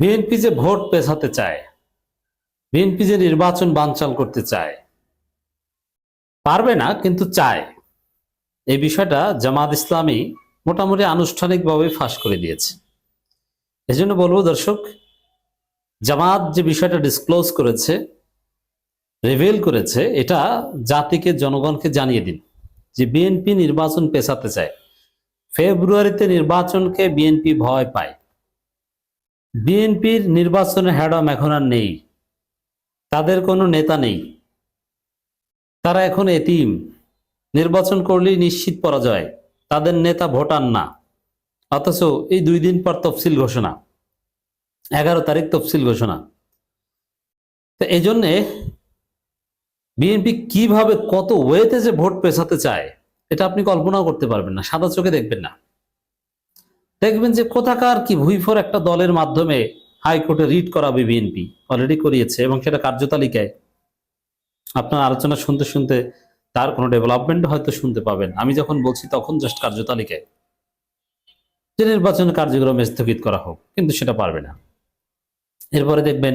BNP যে vote পেছাতে চায়, BNP যে নির্বাচন বানচাল করতে চায়, পারবে না, কিন্তু চায়। এই বিষয়টা জামাত ইসলামী মোটামুটি আনুষ্ঠানিকভাবে ফাঁস করে দিয়েছে। এই জন্য বলব, দর্শক, জামাত যে বিষয়টা ডিসক্লোজ করেছে রিভিল করেছে, এটা জাতিকে, জনগণকে জানিয়ে দিন যে বিএনপি নির্বাচন পেছাতে চায়। ফেব্রুয়ারিতে নির্বাচনকে বিএনপি ভয় পায়। বিএনপির নির্বাচনের হ্যাডম এখন আর নেই। তাদের কোনো নেতা নেই। তারা এখন এতিম। নির্বাচন করলেই নিশ্চিত পরাজয়। তাদের নেতা ভোটার না। অথচ এই দুই দিন পর তফসিল ঘোষণা। এগারো তারিখ তফসিল ঘোষণা। তো এই জন্যে বিএনপি কীভাবে কত ওয়েতে যে ভোট পেছাতে চায়, এটা আপনি কল্পনাও করতে পারবেন না। সাদা চোখে দেখবেন না। দেখবেন যে কোথাকার কি ভুইফোর একটা দলের মাধ্যমে হাইকোর্টে রিট করাবে বিএনপি অলরেডি করিয়েছে এবং সেটা কার্যতালিকায়। আপনার আলোচনা শুনতে শুনতে তার কোনো ডেভেলপমেন্ট হয়তো শুনতে পাবেন। আমি যখন বলছি তখন জাস্ট কার্যতালিকায়। যে নির্বাচন কার্যক্রম স্থগিত করা হোক, কিন্তু সেটা পারবে না। এরপরে দেখবেন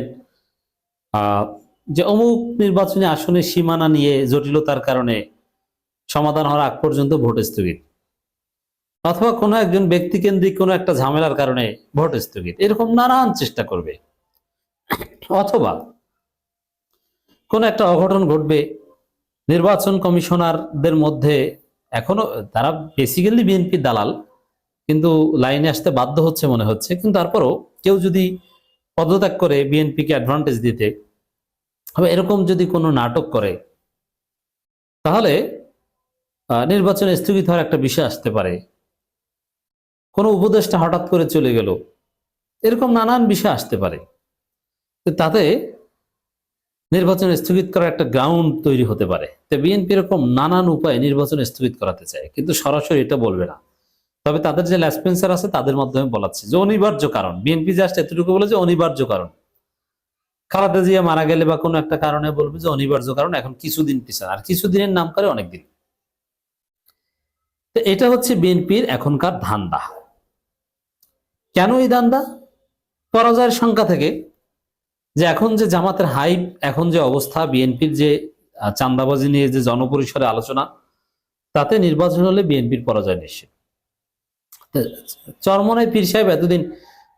যে অমুক নির্বাচনী আসনে সীমানা নিয়ে জটিলতার কারণে সমাধান হওয়ার আগ পর্যন্ত ভোট স্থগিত। অথবা কোনো একজন ব্যক্তিকেন্দ্রিক কোনো একটা ঝামেলার কারণে ভোট স্থগিত, এরকম নানান চেষ্টা করবে। অথবা কোনো একটা অঘটন ঘটবে, নির্বাচন কমিশনারদের মধ্যে এখনও তারা বেসিক্যালি বিএনপি দালাল, কিন্তু লাইনে আসতে বাধ্য হচ্ছে মনে হচ্ছে, কিন্তু তারপরও কেউ যদি পদত্যাগ করে বিএনপিকে অ্যাডভান্টেজ দিতে হবে এরকম যদি কোনো নাটক করে, তাহলে নির্বাচন স্থগিত হওয়ার একটা বিষয় আসতে পারে। কোনো উপদেশটা হঠাৎ করে চলে গেল। এরকম নানান বিষয় আসতে পারে। তাতে নির্বাচন স্থগিত করার একটা গ্রাউন্ড তৈরি হতে পারে। তো বিএনপি এরকম নানান উপায়ে নির্বাচন স্থগিত করাতে চায়, কিন্তু সরাসরি এটা বলবে না। তবে তাদের যে ল্যাসপেন্সার আছে, তাদের মাধ্যমে বলাচ্ছে যে অনিবার্য কারণ। বিএনপি জাস্ট এতটুকু বলে যে অনিবার্য কারণ। খালেদা জিয়া মারা গেলে বা কোনো একটা কারণে বলবে যে অনিবার্য কারণ, এখন কিছুদিন পিছনে আর কিছুদিনের নাম করে অনেকদিন। তো এটা হচ্ছে বিএনপির এখনকার ধান্দা। কেন এই ধান্দা পরাজয়ের সংখ্যা থেকে যে এখন যে জামাতের হাইপ এখন যে অবস্থা বিএনপির যে আহ, চাঁদাবাজি নিয়ে যে জনপরিসরে আলোচনা তাতে নির্বাচন হলে বিএনপির পরাজয় নিশ্চিত। চরমনায় পীর সাহেব এতদিন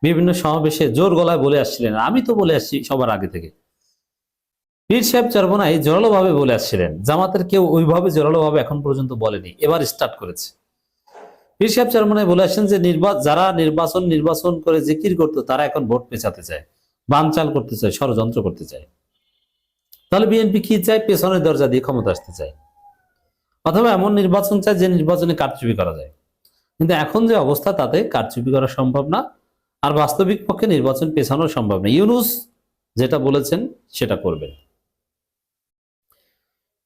বিভিন্ন সমাবেশে জোর গলায় বলে আসছিলেন আমি তো বলে আসছি সবার আগে থেকে। পীর সাহেব চরমনায় জোরালোভাবে বলে আসছিলেন জামাতের কেউ ওইভাবে জোরালোভাবে এখন পর্যন্ত বলেনি এবার স্টার্ট করেছে। পীর সাহেব চরমনায় বলে আসছেন যে যারা নির্বাচন নির্বাচন করে জিকির করতো, তারা এখন ভোট পেছাতে চায়, বানচাল করতে চায়, ষড়যন্ত্র করতে চায়। তাহলে বিএনপি কি চায়? পেছনের দরজা দিয়ে ক্ষমতা আসতে চায়। অথবা এমন নির্বাচন চায় যে নির্বাচনে কারচুপি করা যায়। কিন্তু এখন যে অবস্থা, তাতে কারচুপি করা সম্ভব না, আর বাস্তবিক পক্ষে নির্বাচন পেছানো সম্ভব না। ইউনুস যেটা বলেছেন, সেটা করবেন।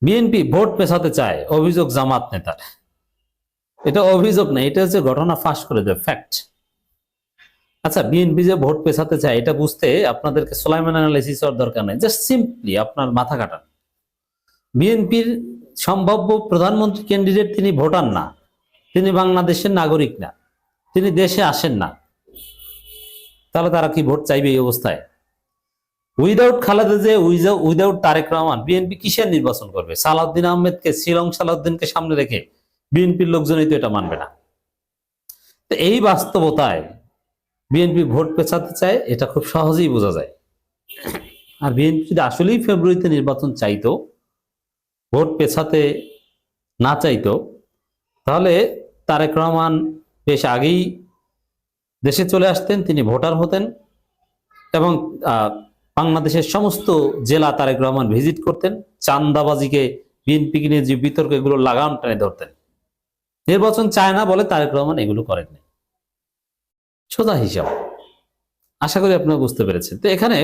বিএনপি ভোট পেছাতে চায়, অভিযোগ জামাত নেতার। এটা অভিযোগ না, এটা হচ্ছে ঘটনা ফাঁস করে দেয় ফ্যাক্ট আচ্ছা বিএনপি যে ভোট পেছাতে চায়, এটা বুঝতে আপনাদেরকে সোলাইমান অ্যানালাইসিস দরকার নেই। জাস্ট সিম্পলি আপনার মাথা কাটান। বিএনপির সম্ভাব্য প্রধানমন্ত্রী ক্যান্ডিডেট তিনি ভোটার না, তিনি বাংলাদেশের নাগরিক না, তিনি দেশে আসেন না। তাহলে তারা কি ভোট চাইবে এই অবস্থায়? উইদাউট খালেদা যে উইদাউট তারেক রহমান, বিএনপি কিসের নির্বাচন করবে? সালাউদ্দিন আহমেদকে, শিলং সালাউদ্দিনকে সামনে রেখে বিএনপির লোকজনই তো এটা মানবে না। তো এই বাস্তবতায় বিএনপি ভোট পেছাতে চায়, এটা খুব সহজেই বোঝা যায়। আর বিএনপি যদি আসলেই ফেব্রুয়ারিতে নির্বাচন চাইতো, ভোট পেছাতে না চাইতো, তাহলে তারেক রহমান বেশ আগেই দেশে চলে আসতেন, তিনি ভোটার হতেন এবং বাংলাদেশের সমস্ত জেলা তারেক রহমান ভিজিট করতেন চান্দাবাজিকে বিএনপিকে নিয়ে যে বিতর্ক, এগুলো লাগাম টেনে ধরতেন। নির্বাচন চায় না বলে তারেক রহমান এগুলো করেননি সোজা হিসাব। আশা করি আপনারা বুঝতে পেরেছেন। তো এখানে